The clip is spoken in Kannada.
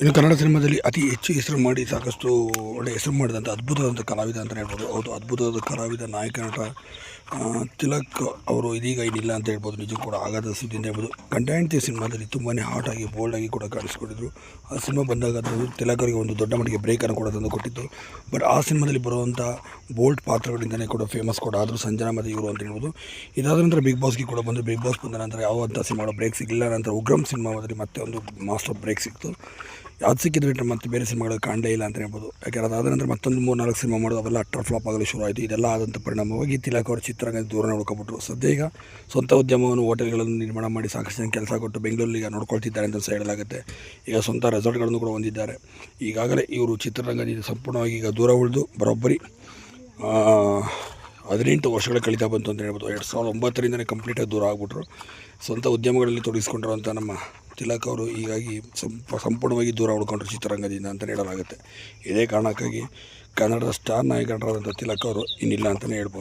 ಇನ್ನು ಕನ್ನಡ ಸಿನಿಮಾದಲ್ಲಿ ಅತಿ ಹೆಚ್ಚು ಹೆಸರು ಮಾಡಿ ಸಾಕಷ್ಟು ಒಳ್ಳೆ ಹೆಸರು ಮಾಡಿದಂಥ ಅದ್ಭುತವಾದಂಥ ಕಲಾವಿದ ಅಂತಲೇ ಹೇಳ್ಬೋದು. ಹೌದು, ಅದ್ಭುತವಾದ ಕಲಾವಿದ, ನಾಯಕ, ನಟ ತಿಲಕ್ ಅವರು ಇದೀಗ ಏನಿಲ್ಲ ಅಂತ ಹೇಳ್ಬೋದು. ನಿಜ ಕೂಡ ಆಗದ ಸುದ್ದಿ ಅಂತ ಹೇಳ್ಬೋದು. ಹೆಂಡತಿ ಸಿನಿಮಾದಲ್ಲಿ ತುಂಬಾ ಹಾಟ್ ಆಗಿ ಬೋಲ್ಡ್ ಆಗಿ ಕೂಡ ಕಾಣಿಸ್ಕೊಂಡಿದ್ರು. ಆ ಸಿನಿಮಾ ಬಂದಾಗ ಅದು ತಿಲಕ್ ಅವರಿಗೆ ಒಂದು ದೊಡ್ಡ ಮಟ್ಟಿಗೆ ಬ್ರೇಕನ್ನು ಕೂಡ ತಂದು ಕೊಟ್ಟಿತ್ತು. ಬಟ್ ಆ ಸಿನಿಮಾದಲ್ಲಿ ಬರುವಂಥ ಬೋಲ್ಡ್ ಪಾತ್ರಗಳಿಂದಲೇ ಕೂಡ ಫೇಮಸ್ ಕೂಡ ಆದರೂ ಸಂಜನಾ ಮತ್ತು ಇವರು ಅಂತ ಹೇಳ್ಬೋದು. ಇದಾದ ನಂತರ ಬಿಗ್ ಬಾಸ್ಗೆ ಕೂಡ ಬಂದು ಬಿಗ್ ಬಾಸ್ ಬಂದ ನಂತರ ಯಾವ ಅಂತ ಸಿನಿಮಾ ಬ್ರೇಕ್ ಸಿಗಲಿಲ್ಲ. ನಂತರ ಉಗ್ರಂ ಸಿನಿಮಾದಲ್ಲಿ ಮತ್ತೆ ಒಂದು ಮಾಸ್ಟರ್ ಬ್ರೇಕ್ ಸಿಕ್ತು. ಯಾವ್ದು ಸಿಕ್ಕಿದ್ರೆ ಬಿಟ್ಟರೆ ಮತ್ತೆ ಬೇರೆ ಸಿನಿಮಾಗಳು ಕಾಣಲೇ ಇಲ್ಲ ಅಂತ ಹೇಳ್ಬೋದು. ಯಾಕೆಂದ್ರೆ ಅದಾದ ನಂತರ ಮತ್ತೊಂದು ಮೂರು ನಾಲ್ಕು ಸಿನಿಮಾ ಮಾಡೋದು ಅವೆಲ್ಲ ಅಟ್ರ ಫ್ಲಾಪ್ ಆಗಲು ಶುರು ಆಯಿತು. ಇದೆಲ್ಲ ಆದಂಥ ಪರಿಣಾಮವಾಗಿ ತಿಲಕ್ ಅವರು ಚಿತ್ರರಂಗದ ದೂರ ನೋಡ್ಕೊಬಿಟ್ರು ಸದ್ಯ ಈಗ ಸ್ವಂತ ಉದ್ಯಮವನ್ನು ಹೋಟೆಲ್ಗಳನ್ನು ನಿರ್ಮಾಣ ಮಾಡಿ ಸಾಕಷ್ಟು ಕೆಲಸ ಕೊಟ್ಟು ಬೆಂಗಳೂರಲ್ಲಿ ಈಗ ನೋಡ್ಕೊಳ್ತಿದ್ದಾರೆ ಅಂತ ಹೇಳಲಾಗುತ್ತೆ ಈಗ ಸ್ವಂತ ರೆಸಾರ್ಟ್ಗಳನ್ನು ಕೂಡ ಹೊಂದಿದ್ದಾರೆ. ಈಗಾಗಲೇ ಇವರು ಚಿತ್ರರಂಗದಿಂದ ಸಂಪೂರ್ಣವಾಗಿ ಈಗ ದೂರ ಉಳಿದು ಬರೋಬ್ಬರಿ ಹದಿನೆಂಟು ವರ್ಷಗಳ ಕಳೀತಾ ಬಂತು ಅಂತ ಹೇಳ್ಬೋದು. ಎರಡು ಸಾವಿರದ ಒಂಬತ್ತರಿಂದನೇ ಕಂಪ್ಲೀಟಾಗಿ ದೂರ ಆಗ್ಬಿಟ್ರು. ಸ್ವಂತ ಉದ್ಯಮಗಳಲ್ಲಿ ತೊಡಗಿಸ್ಕೊಂಡಿರುವಂಥ ನಮ್ಮ ತಿಲಕ್ ಅವರು ಹೀಗಾಗಿ ಸಂಪ ಸಂಪೂರ್ಣವಾಗಿ ದೂರ ಉಳ್ಕೊಂಡ್ರು ಚಿತ್ರರಂಗದಿಂದ ಅಂತ ಹೇಳಲಾಗುತ್ತೆ. ಇದೇ ಕಾರಣಕ್ಕಾಗಿ ಕನ್ನಡದ ಸ್ಟಾರ್ ನಾಯಕರಾದಂಥ ತಿಲಕ್ ಅವರು ಇನ್ನಿಲ್ಲ ಅಂತಲೇ ಹೇಳ್ಬೋದು.